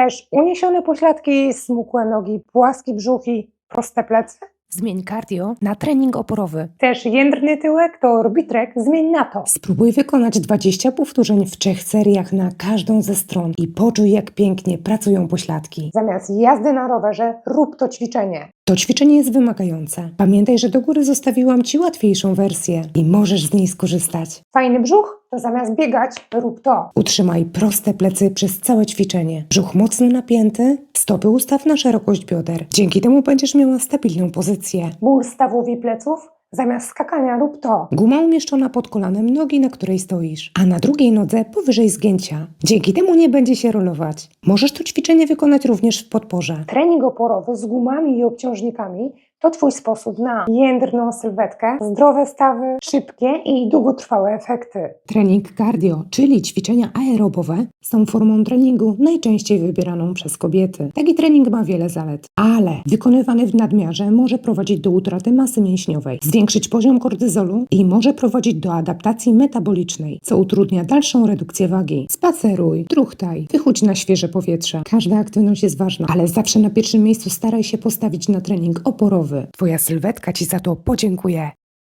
Chcesz uniesione pośladki, smukłe nogi, płaski brzuch i proste plecy? Zmień cardio na trening oporowy. Chcesz jędrny tyłek? To Orbitrek zmień na to. Spróbuj wykonać 20 powtórzeń w trzech seriach na każdą ze stron i poczuj, jak pięknie pracują pośladki. Zamiast jazdy na rowerze, rób to ćwiczenie. To ćwiczenie jest wymagające. Pamiętaj, że do góry zostawiłam Ci łatwiejszą wersję i możesz z niej skorzystać. Fajny brzuch? To zamiast biegać, rób to. Utrzymaj proste plecy przez całe ćwiczenie. Brzuch mocno napięty, stopy ustaw na szerokość bioder. Dzięki temu będziesz miała stabilną pozycję. Ból stawów i pleców? Zamiast skakania, rób to. Guma umieszczona pod kolanem nogi, na której stoisz, a na drugiej nodze powyżej zgięcia. Dzięki temu nie będzie się rolować. Możesz to ćwiczenie wykonać również w podporze. Trening oporowy z gumami i obciążnikami to Twój sposób na jędrną sylwetkę, zdrowe stawy, szybkie i długotrwałe efekty. Trening cardio, czyli ćwiczenia aerobowe, są formą treningu najczęściej wybieraną przez kobiety. Taki trening ma wiele zalet, ale wykonywany w nadmiarze może prowadzić do utraty masy mięśniowej, zwiększyć poziom kortyzolu i może prowadzić do adaptacji metabolicznej, co utrudnia dalszą redukcję wagi. Spaceruj, truchtaj, wychódź na świeże powietrze. Każda aktywność jest ważna, ale zawsze na pierwszym miejscu staraj się postawić na trening oporowy. Twoja sylwetka Ci za to podziękuje.